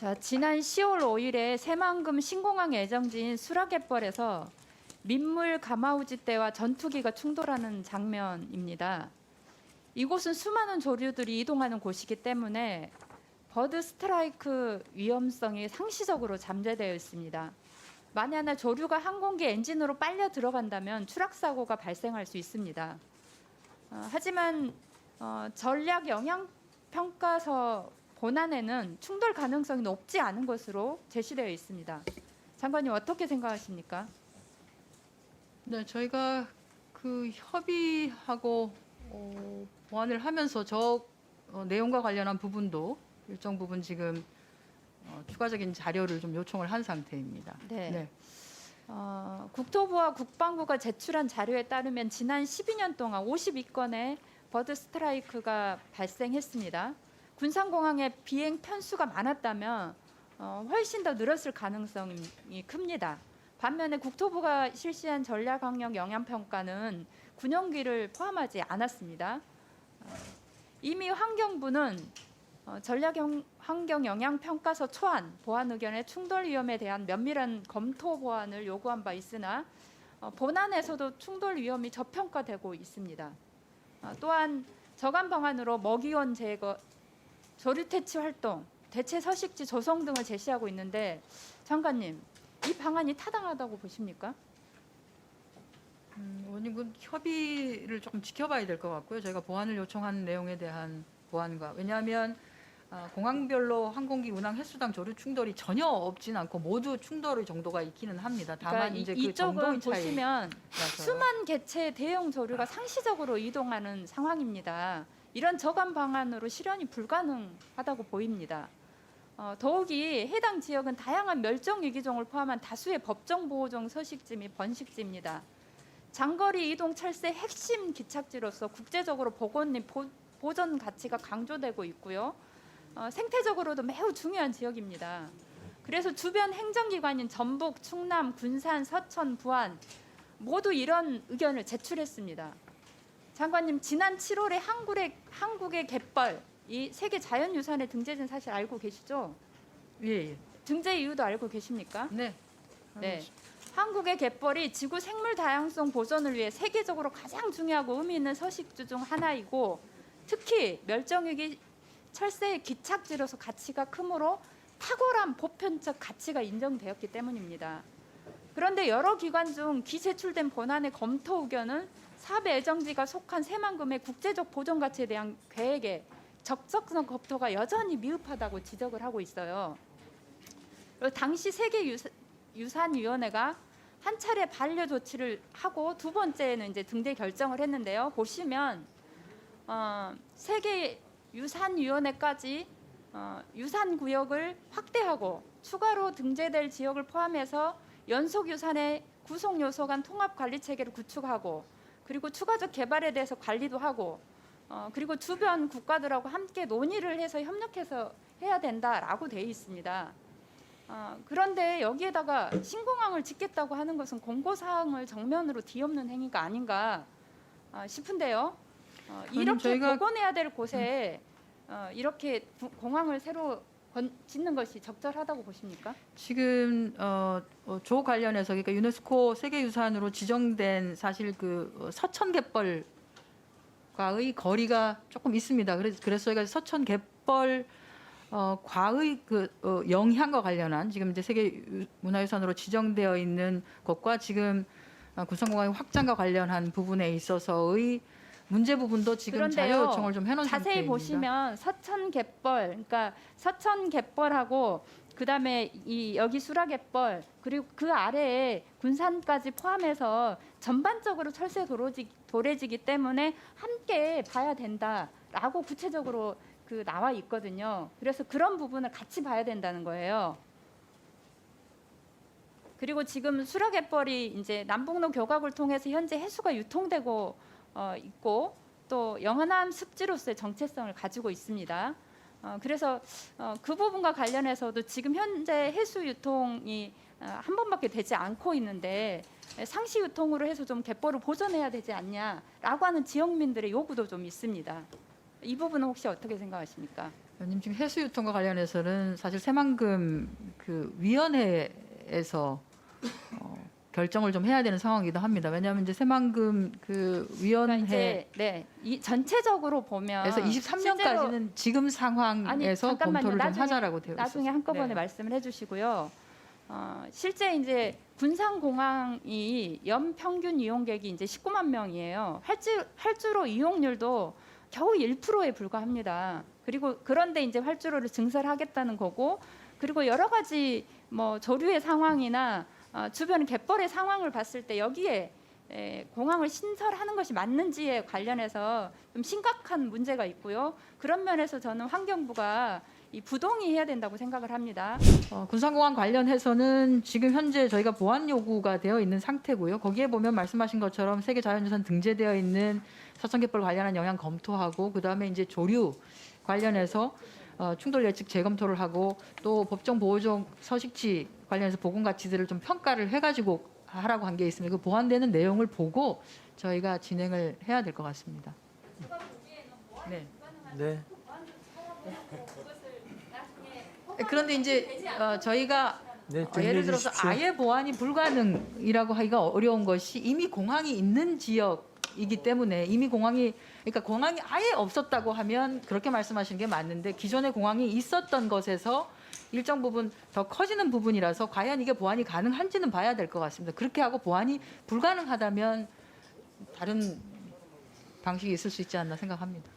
자, 지난 10월 5일에 새만금 신공항 애정지인 수락갯벌에서 민물 가마우지 떼와 전투기가 충돌하는 장면입니다. 이곳은 수많은 조류들이 이동하는 곳이기 때문에 버드 스트라이크 위험성이 상시적으로 잠재되어 있습니다. 만약에 조류가 항공기 엔진으로 빨려 들어간다면 추락 사고가 발생할 수 있습니다. 어, 하지만 어, 전략 영향 평가서 본안에는 충돌 가능성이 높지 않은 것으로 제시되어 있습니다. 장관님 어떻게 생각하십니까? 네, 저희가 그 협의하고 어, 보완을 하면서 저 어, 내용과 관련한 부분도 일정 부분 지금 어, 추가적인 자료를 좀 요청을 한 상태입니다. 네. 어, 국토부와 국방부가 제출한 자료에 따르면 지난 12년 동안 52건의 버드 스트라이크가 발생했습니다. 군산공항에 비행 편수가 많았다면 어, 훨씬 더 늘었을 가능성이 큽니다. 반면에 국토부가 실시한 전략항력 영향평가는 군용기를 포함하지 않았습니다. 어, 이미 환경부는 어, 전략 영- 환경 영향 평가서 초안 보안 의견의 충돌 위험에 대한 면밀한 검토 보완을 요구한 바 있으나 어, 본안에서도 충돌 위험이 저평가되고 있습니다. 어, 또한 저감 방안으로 먹이원 제거, 조류 퇴치 활동, 대체 서식지 조성 등을 제시하고 있는데 장관님 이 방안이 타당하다고 보십니까? 음, 원님은 협의를 조금 지켜봐야 될 것 같고요. 저희가 보완을 요청한 내용에 대한 보완과 왜냐하면 아, 공항별로 항공기 운항 횟수당 조류 충돌이 전혀 없진 않고 모두 충돌의 정도가 있기는 합니다. 다만 그러니까 이- 이제 그 이쪽은. 보시면. 수만 개체의 대형 조류가 상시적으로 이동하는 상황입니다. 이런 저감 방안으로 실현이 불가능하다고 보입니다. 어, 더욱이 해당 지역은 다양한 멸종 위기종을 포함한 다수의 법정 보호종 서식지 및 번식지입니다. 장거리 이동 철새 핵심 기착지로서 국제적으로 복원 및 보, 보존 가치가 강조되고 있고요. 어, 생태적으로도 매우 중요한 지역입니다. 그래서 주변 행정기관인 전북, 충남, 군산, 서천, 부안 모두 이런 의견을 제출했습니다. 장관님 지난 7월에 한국의 한국의 갯벌 이 세계 자연유산에 등재된 사실 알고 계시죠? 예, 예. 등재 이유도 알고 계십니까? 네. 네. 한국의 갯벌이 지구 생물 다양성 보존을 위해 세계적으로 가장 중요하고 의미 있는 서식지 중 하나이고 특히 멸종위기 철새의 기착지로서 가치가 크므로 탁월한 보편적 가치가 인정되었기 때문입니다. 그런데 여러 기관 중 기제출된 본안의 검토 의견은 사배 애정지가 속한 새만금의 국제적 보존 가치에 대한 계획에 적적성 검토가 여전히 미흡하다고 지적을 하고 있어요. 그리고 당시 세계 유사- 유산 위원회가 한 차례 반려 조치를 하고 두 번째는 이제 등재 결정을 했는데요. 보시면 어, 세계 유산 위원회까지 어, 유산 구역을 확대하고 추가로 등재될 지역을 포함해서 연속 유산의 구성 요소 간 통합 관리 체계를 구축하고 그리고 추가적 개발에 대해서 관리도 하고 어, 그리고 주변 국가들하고 함께 논의를 해서 협력해서 해야 된다라고 되어 있습니다. 어, 그런데 여기에다가 신공항을 짓겠다고 하는 것은 공고 사항을 정면으로 뒤엎는 행위가 아닌가 어, 싶은데요. 어, 이렇게 저희가- 복원해야 될 곳에 어, 이렇게 구- 공항을 새로 건, 짓는 것이 적절하다고 보십니까? 지금 어, 어, 조 관련해서 그러니까 유네스코 세계유산으로 지정된 사실 그 어, 서천 갯벌과의 거리가 조금 있습니다. 그래서 그래서 저희가 서천 갯벌 어, 과의 그 어, 영향과 관련한 지금 이제 세계 유- 문화유산으로 지정되어 있는 것과 지금 어, 구성공항의 확장과 관련한 부분에 있어서의 문제 부분도 지금 자료 요청을 좀 해놓은 자세히 상태입니다. 보시면 서천 갯벌, 그러니까 서천 갯벌하고 그 다음에 이 여기 수라갯벌 그리고 그 아래에 군산까지 포함해서 전반적으로 철새 도로지, 도래지기 때문에 함께 봐야 된다라고 구체적으로 그 나와 있거든요. 그래서 그런 부분을 같이 봐야 된다는 거예요. 그리고 지금 수라갯벌이 이제 남북로 교각을 통해서 현재 해수가 유통되고 어, 있고 또 영원한 습지로서의 정체성을 가지고 있습니다. 어, 그래서 어, 그 부분과 관련해서도 지금 현재 해수 유통이 어, 한 번밖에 되지 않고 있는데 상시 유통으로 해서 좀 갯벌을 보존해야 되지 않냐라고 하는 지역민들의 요구도 좀 있습니다. 이 부분은 혹시 어떻게 생각하십니까? 의원님 지금 해수 유통과 관련해서는 사실 새만금 그 위원회에서 어, 결정을 좀 해야 되는 상황이기도 합니다. 왜냐하면 이제 새만금 그 그러니까 위원회에서 이제 네, 이 전체적으로 보면 23년까지는 지금 상황에서 잠깐만요. 검토를 좀 나중에- 하자라고 되어 있습니다. 나중에 한꺼번에 네. 말씀을 해주시고요. 어, 실제 이제 군산공항이 연 평균 이용객이 이제 19만 명이에요. 활주, 활주로 이용률도 겨우 1%에 불과합니다. 그리고 그런데 이제 활주로를 증설하겠다는 거고, 그리고 여러 가지 뭐 조류의 상황이나 어, 주변 갯벌의 상황을 봤을 때 여기에 에, 공항을 신설하는 것이 맞는지에 관련해서 좀 심각한 문제가 있고요. 그런 면에서 저는 환경부가 이 부동의 해야 된다고 생각을 합니다. 어, 군산공항 관련해서는 지금 현재 저희가 보안 요구가 되어 있는 상태고요. 거기에 보면 말씀하신 것처럼 세계 자연유산 등재되어 있는 서천갯벌 관련한 영향 검토하고 그 다음에 이제 조류 관련해서 어, 충돌 예측 재검토를 하고 또 법정 보호종 서식지 관련해서 보건 가치들을 좀 평가를 해가지고 하라고 한 게 있습니다. 그 보완되는 내용을 보고 저희가 진행을 해야 될 것 같습니다. 네. 네. 그런데 이제 어, 저희가 네, 어, 예를 들어서. 아예 보안이 불가능이라고 하기가 어려운 것이 이미 공항이 있는 지역이기 때문에 이미 공항이 그러니까 공항이 아예 없었다고 하면 그렇게 말씀하시는 게 맞는데 기존에 공항이 있었던 것에서 일정 부분 더 커지는 부분이라서 과연 이게 보안이 가능한지는 봐야 될 것 같습니다. 그렇게 하고 보안이 불가능하다면 다른 방식이 있을 수 있지 않나 생각합니다.